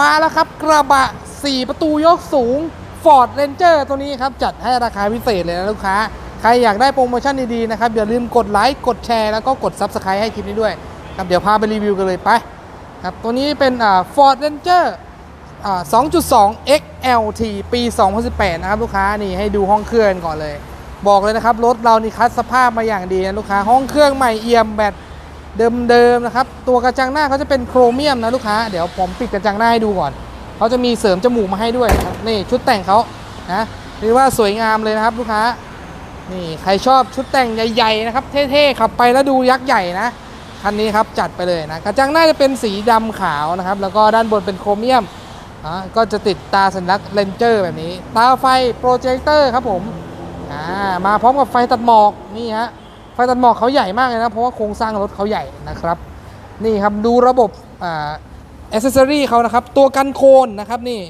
มาแล้วครับ กระบะ 4 ประตูยกสูง Ford Ranger ตัวนี้ครับ จัดให้ราคาพิเศษเลยนะลูกค้า ใครอยากได้โปรโมชั่นดีๆนะครับ อย่าลืมกดไลค์ กดแชร์ แล้วก็กด Subscribe ให้คลิปนี้ด้วยครับเดี๋ยวพาไปรีวิวกันเลยไปครับตัวนี้เป็นอ่า Ford Ranger อ่า2.2 XLT ปี 2018 นะครับ ลูกค้านี่ให้ดูห้องเครื่องก่อนเลย บอกเลยนะครับ รถเรานี่คัดสภาพมาอย่างดีนะลูกค้าห้องเครื่องใหม่เอี่ยมแบต เดิมๆนะครับ ตัวกระจังหน้าเขาจะเป็นโครเมียมนะลูกค้า เดี๋ยวผมปิดกระจังหน้าให้ดูก่อน เขาจะมีเสริมจมูกมาให้ด้วยนะครับ นี่ชุดแต่งเขานะเรียกว่าสวยงามเลยนะครับลูกค้า นี่ใครชอบชุดแต่งใหญ่ๆนะครับ เท่ๆขับไปแล้วดูยักษ์ใหญ่นะ คันนี้ครับจัดไปเลยนะ กระจังหน้าจะเป็นสีดำขาวนะครับ แล้วก็ด้านบนเป็นโครเมียมอะก็จะติดตาสัญลักษณ์เลนเจอร์แบบนี้ ตาไฟโปรเจคเตอร์ครับผม อ่า มาพร้อมกับไฟตัดหมอกนี่ฮะ ไฟตัดหมอกเขาใหญ่มากเลยนะ เพราะว่าโครงสร้างรถเขาใหญ่นะครับ นี่ครับดูระบบอ่าอ c เซอรี่เขานะครับ ตัวกันโคลนนะครับนี่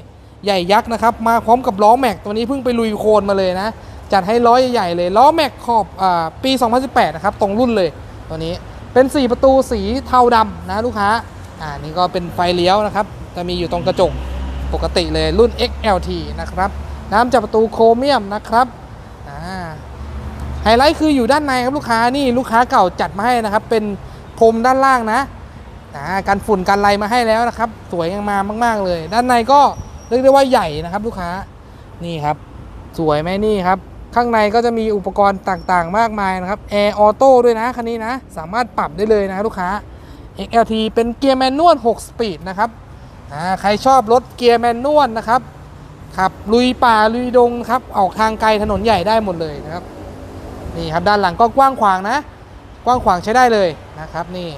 ใหญ่ยักษ์นะครับ มาพร้อมกับล้อแม็กตัวนี้เพิ่งไปลุยโคลนมาเลยนะ จัดให้ล้อใหญ่ๆเลย ล้อแม็กขอบอาปี 2018 นะครับ ตรงรุ่นเลยตัวนี้เป็น 4 ประตูสีเทาดำนะลูกค้าอ่านี่ก็เป็นไฟเลี้ยวนะครับ จะมีอยู่ตรงกระจกปกติเลยรุ่น XLT นะครับ น้ำจับประตูโครเมียมนะครับ ไฮไลท์คืออยู่ด้านในครับลูกค้านี่ลูกค้าเก่าจัดมาให้นะครับ เป็นพรมด้านล่างนะอ่ากันฝุ่นกันไรมาให้แล้วนะครับ สวยงามมาก ๆ เลย ด้านในก็เรียกได้ว่าใหญ่นะครับลูกค้านี่ครับ สวยไหมนี่ครับ ข้างในก็จะมีอุปกรณ์ต่างๆ มากมายนะครับแอร์ออโต้ด้วยนะคันนี้นะ สามารถปรับได้เลยนะลูกค้า XLT เป็นเกียร์แมนนวล6สปีดนะครับอ่าใครชอบรถเกียร์แมนนวลนะครับขับลุยป่าลุยดงครับออกทางไกลถนนใหญ่ได้หมดเลยนะครับ นี่ครับด้านหลังก็กว้างขวางนะ กว้างขวางใช้ได้เลยนะครับนี่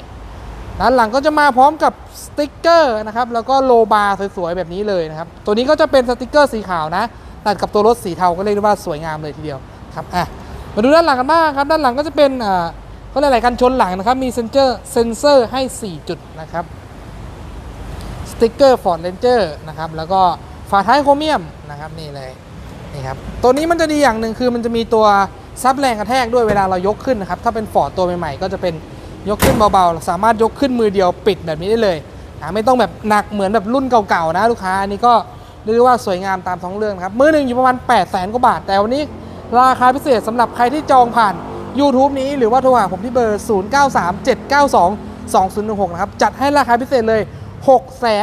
ด้านหลังก็จะมาพร้อมกับสติกเกอร์นะครับแล้วก็โลบาร์สวยๆแบบนี้เลยนะครับตัวนี้ก็จะเป็นสติกเกอร์สีขาวนะตัดกับตัวรถสีเทาก็เรียกได้ว่าสวยงามเลยทีเดียวครับอะมาดูด้านหลังกันบ้างครับด้านหลังก็จะเป็นอ่าก็หลายๆกันชนหลังนะครับมีเซนเซอร์เซนเซอร์ให้ 4 จุดนะครับสติกเกอร์ Ford Ranger นะครับแล้วก็ฝาท้ายโครเมียมนะครับนี่เลยนี่ครับตัวนี้มันจะดีอย่างหนึ่งคือมันจะมีตัว ซับแรงกระแทกด้วยเวลาเรายกขึ้นนะครับ ถ้าเป็น Ford ตัวใหม่ๆ ก็จะเป็นยกขึ้นเบาๆ สามารถยกขึ้นมือเดียวปิดแบบนี้ได้เลยอ่าไม่ต้องแบบหนักเหมือนแบบรุ่นเก่าๆนะลูกค้า อันนี้ก็เรียกได้ว่าสวยงามตามท้องเรื่องครับมือหนึ่งอยู่ประมาณ 8 0 0แสนกว่าบาท แต่วันนี้ราคาพิเศษสำหรับใครที่จองผ่าน YouTube นี้หรือว่าโทรหาผมที่เบอร์ 0937922016 นะครับ จัดให้ราคาพิเศษเลย 6 5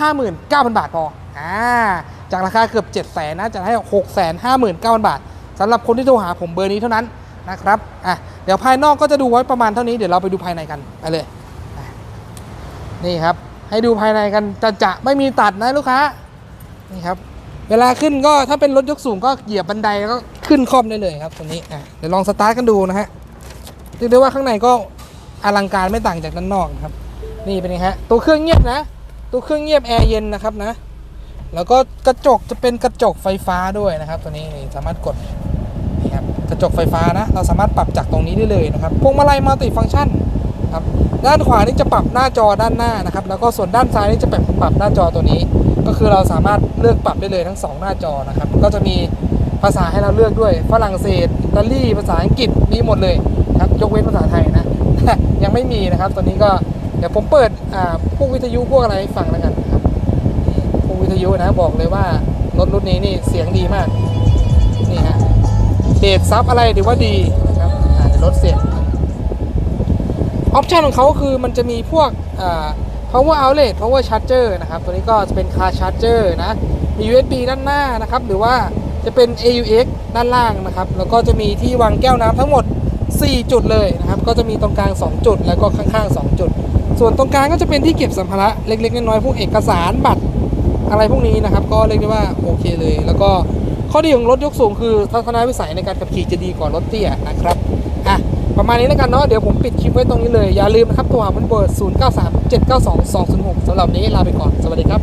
9 0 0 0 บาทพออ่าจากราคาเกือบ 7 0 0 0 0 0นะจัดให้ 6 5 9 0 0 0 บาท สำหรับคนที่โทรหาผมเบอร์นี้เท่านั้นนะครับอะเดี๋ยวภายนอกก็จะดูไว้ประมาณเท่านี้เดี๋ยวเราไปดูภายในกันไปเลยนี่ครับ ให้ดูภายในกันจะจะไม่มีตัดนะลูกค้านี่ครับ เวลาขึ้นก็ถ้าเป็นรถยกสูงก็เหยียบบันไดแล้วก็ขึ้นคล่อมได้เลยครับตัวนี้อะเดี๋ยวลองสตาร์ทกันดูนะฮะเรียกได้ว่าข้างในก็อลังการไม่ต่างจากด้านนอกครับ นี่เป็นไงฮะตัวเครื่องเงียบนะ ตัวเครื่องเงียบแอร์เย็นนะครับนะ แล้วก็กระจกจะเป็นกระจกไฟฟ้าด้วยนะครับ ตัวนี้นี่สามารถกด ครับกระจกไฟฟ้านะเราสามารถปรับจากตรงนี้ได้เลยนะครับพวงมาลัยมัลติฟังก์ชันครับด้านขวานี่จะปรับหน้าจอด้านหน้านะครับแล้วก็ส่วนด้านซ้ายนี่จะปรับปรับหน้าจอตัวนี้ ก็คือเราสามารถเลือกปรับได้เลยทั้งสองหน้าจอนะครับก็จะมีภาษาให้เราเลือกด้วยฝรั่งเศสอิตาลีภาษาอังกฤษมีหมดเลยครับยกเว้นภาษาไทยนะยังไม่มีนะครับตัวนี้ก็เดี๋ยวผมเปิดอ่าพวกวิทยุพวกอะไรให้ฟังแล้วกันครับพวกวิทยุนะบอกเลยว่ารถรุ่นนี้นี่เสียงดีมากนี่ฮะ เบสซับอะไรถือว่าดีครับอาเดี๋ยวลดเสียงออปชันของเขาคือมันจะมีพวกอ่า power outlet power charger นะครับ ตัวนี้ก็จะเป็น car charger นะ มี USB ด้านหน้านะครับ หรือว่าจะเป็น AUX ด้านล่างนะครับ แล้วก็จะมีที่วางแก้วน้ำทั้งหมด 4 จุดเลยนะครับ ก็จะมีตรงกลาง 2 จุด แล้วก็ข้างๆ 2 จุด ส่วนตรงกลางก็จะเป็นที่เก็บสัมภาระเล็กๆ น้อยๆ พวกเอกสารบัตรอะไรพวกนี้นะครับ ก็เรียกได้ว่าโอเคเลย แล้วก็ ข้อดีของรถยกสูงคือทัศนวิสัยในการขับขี่จะดีกว่ารถเตี้ยนะครับอะประมาณนี้แล้วกันเนาะเดี๋ยวผมปิดคลิปไว้ตรงนี้เลย อย่าลืมนะครับตัวหาบนเบอร์0937922206สำหรับวันนี้ลาไปก่อนสวัสดีครับ